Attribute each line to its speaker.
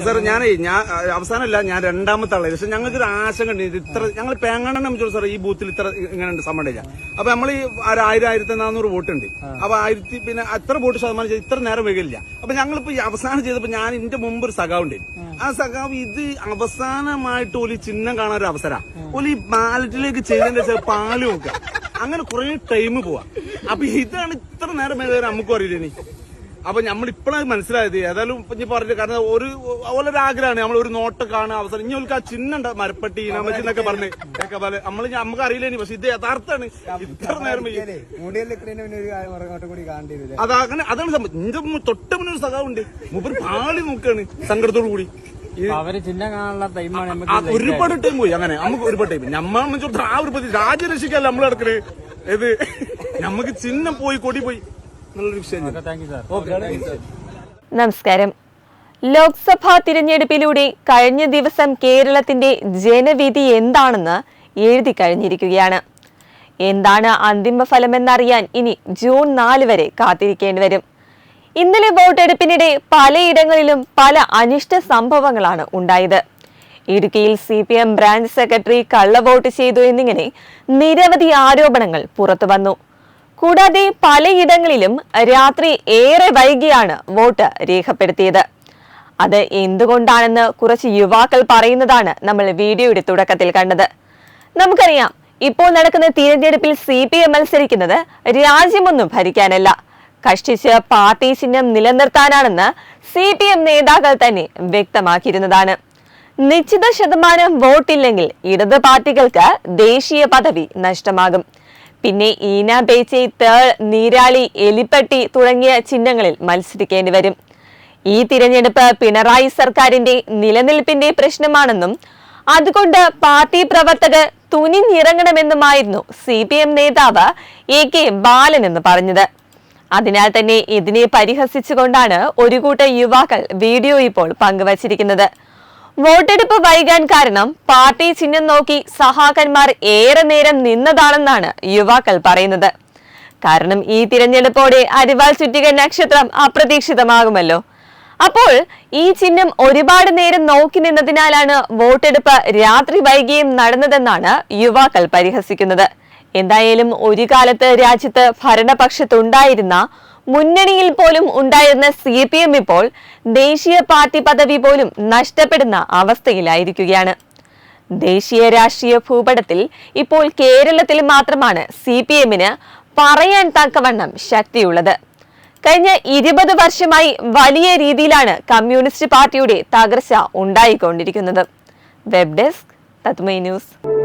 Speaker 1: Sir
Speaker 2: ഞാനേ ഞാൻ അവസാനമല്ല ഞാൻ രണ്ടാമത്തെ ആളായി പക്ഷെ ഞങ്ങൾക്ക് ഒരു ആശങ്ക ഉണ്ട്. ഇത് ഇത്ര ഞങ്ങൾ പേങ്ങാണെന്ന് വെച്ചോളൂ സാർ ഈ ബൂത്തിൽ ഇത്ര ഇങ്ങനെ ഉണ്ട് സമ്മതില്ല അപ്പൊ നമ്മൾ ഈ ഒരു ആയിരം ആയിരത്തി നാനൂറ് വോട്ട് ഉണ്ട് അപ്പൊ ആയിരത്തി പിന്നെ അത്ര വോട്ട് ശതമാനം ചെയ്ത് ഇത്ര നേരം വൈകില്ല അപ്പൊ ഞങ്ങളിപ്പോ ഈ അവസാനം ചെയ്തപ്പോ ഞാൻ എന്റെ മുമ്പ് ഒരു സഖാവ് ഉണ്ട്. ആ. സഖാവ് ഇത് അവസാനമായിട്ട് ഒരു ചിഹ്നം കാണാൻ ഒരു അവസര. ഒരു ബാലറ്റിലേക്ക് ചെയ്തതിന്റെ പാൽ നോക്കുക അങ്ങനെ കുറെ ടൈം പോവാ. അപ്പൊ ഇതാണ് ഇത്ര നേരം വൈകാൻ നമുക്കും അറിയില്ല അപ്പൊ നമ്മൾ ഇപ്പോഴാണ് മനസ്സിലായത്. ഏതായാലും ഇപ്പൊ ഇനി പറഞ്ഞു കാരണം ഒരു ഒരു ആഗ്രഹമാണ് നമ്മൾ ഒരു നോട്ട് കാണുക അവസരം ഇനി അവർക്ക് ആ ചിഹ്നം ഉണ്ട് മരപ്പട്ടി ഇനാമച്ചി എന്നൊക്കെ പറഞ്ഞ്. നമ്മൾ നമുക്ക് അറിയില്ല ഇനി പക്ഷെ ഇത് യഥാർത്ഥമാണ് ഇത്ര നേരം അതങ്ങനെ അതാണ് സംഭവം. എന്റെ തൊട്ട് മുന്നേ ഒരു സഖാവുണ്ട്. മൂപ്പര് പാളി നോക്കാണ് സങ്കടത്തോടു കൂടി.
Speaker 1: അവർ ചിഹ്നം കാണാനുള്ള ടൈമാണ് നമുക്ക്
Speaker 2: ഒരുപാട് ടൈം പോയി. അങ്ങനെ നമുക്ക് ഒരുപാട് ടൈം നമ്മൾ ആ ഒരു പ്രതി രാജ്യരക്ഷിക്കല്ല നമ്മൾ നടക്കണത് ഇത് നമുക്ക് ചിഹ്നം പോയി കൊടി പോയി. വിഷയം
Speaker 3: നമസ്കാരം. ലോക്സഭാ തിരഞ്ഞെടുപ്പിലൂടെ കഴിഞ്ഞ ദിവസം കേരളത്തിന്റെ ജനവിധി എന്താണെന്ന് എഴുതി കഴിഞ്ഞിരിക്കുകയാണ്. എന്താണ് അന്തിമ ഫലമെന്നറിയാൻ ഇനി ജൂൺ നാല് വരെ കാത്തിരിക്കേണ്ടി വരും. ഇന്നലെ വോട്ടെടുപ്പിനിടെ പലയിടങ്ങളിലും പല അനിഷ്ട സംഭവങ്ങളാണ് ഉണ്ടായത്. ഇടുക്കിയിൽ C P M branch secretary കള്ളവോട്ട് ചെയ്തു എന്നിങ്ങനെ നിരവധി ആരോപണങ്ങൾ പുറത്തു വന്നു കൂടാതെ പലയിടങ്ങളിലും രാത്രി ഏറെ വൈകിയാണ് വോട്ട് രേഖപ്പെടുത്തിയത്. അത് എന്തുകൊണ്ടാണെന്ന് കുറച്ച് യുവാക്കൾ പറയുന്നതാണ് നമ്മൾ വീഡിയോയുടെ തുടക്കത്തിൽ കണ്ടത്. നമുക്കറിയാം ഇപ്പോൾ നടക്കുന്ന തിരഞ്ഞെടുപ്പിൽ സി പി എം മത്സരിക്കുന്നത് രാജ്യമൊന്നും ഭരിക്കാനല്ല. കഷ്ടിച്ച് പാർട്ടി ചിഹ്നം നിലനിർത്താനാണെന്ന് സി പി എം നേതാക്കൾ തന്നെ വ്യക്തമാക്കിയിരുന്നതാണ്. നിശ്ചിത ശതമാനം വോട്ടില്ലെങ്കിൽ ഇടത് പാർട്ടികൾക്ക് ദേശീയ പദവി നഷ്ടമാകും. പിന്നെ ഈന ബേച്ചി തേൾ നീരാളി എലിപ്പട്ടി തുടങ്ങിയ ചിഹ്നങ്ങളിൽ മത്സരിക്കേണ്ടി വരും. ഈ തിരഞ്ഞെടുപ്പ് പിണറായി സർക്കാരിന്റെ നിലനിൽപ്പിന്റെ പ്രശ്നമാണെന്നും അതുകൊണ്ട് പാർട്ടി പ്രവർത്തകർ തുനിഞ്ഞിറങ്ങണമെന്നുമായിരുന്നു സി പി എം നേതാവ് എ കെ ബാലൻ എന്ന് പറഞ്ഞത്. അതിനാൽ തന്നെ ഇതിനെ പരിഹസിച്ചുകൊണ്ടാണ് ഒരു കൂട്ടം യുവാക്കൾ വീഡിയോ ഇപ്പോൾ പങ്കുവച്ചിരിക്കുന്നത്. വോട്ടെടുപ്പ് വൈകാൻ കാരണം പാർട്ടി ചിഹ്നം നോക്കി സഹാക്കന്മാർ ഏറെ നേരം നിന്നതാണെന്നാണ് യുവാക്കൾ പറയുന്നത്. കാരണം ഈ തിരഞ്ഞെടുപ്പോടെ അരിവാൾ ചുറ്റിക നക്ഷത്രം അപ്രതീക്ഷിതമാകുമല്ലോ. അപ്പോൾ ഈ ചിഹ്നം ഒരുപാട് നേരം നോക്കി നിന്നതിനാലാണ് വോട്ടെടുപ്പ് രാത്രി വൈകിയും നടന്നതെന്നാണ് യുവാക്കൾ പരിഹസിക്കുന്നത്. എന്തായാലും ഒരു കാലത്ത് രാജ്യത്ത് ഭരണപക്ഷത്തുണ്ടായിരുന്ന മുന്നണിയിൽ പോലും ഉണ്ടായിരുന്ന സി പി എം ഇപ്പോൾ ദേശീയ പാർട്ടി പദവി പോലും നഷ്ടപ്പെടുന്ന അവസ്ഥയിലായിരിക്കുകയാണ്. ദേശീയ രാഷ്ട്രീയ ഭൂപടത്തിൽ ഇപ്പോൾ കേരളത്തിൽ മാത്രമാണ് സി പി എമ്മിന് പറയാൻ തക്കവണ്ണം ശക്തിയുള്ളത്. കഴിഞ്ഞ ഇരുപത് വർഷമായി വലിയ രീതിയിലാണ് കമ്മ്യൂണിസ്റ്റ് പാർട്ടിയുടെ തകർച്ച ഉണ്ടായിക്കൊണ്ടിരിക്കുന്നത്. വെബ് ഡെസ്ക് തത്മൈ ന്യൂസ്.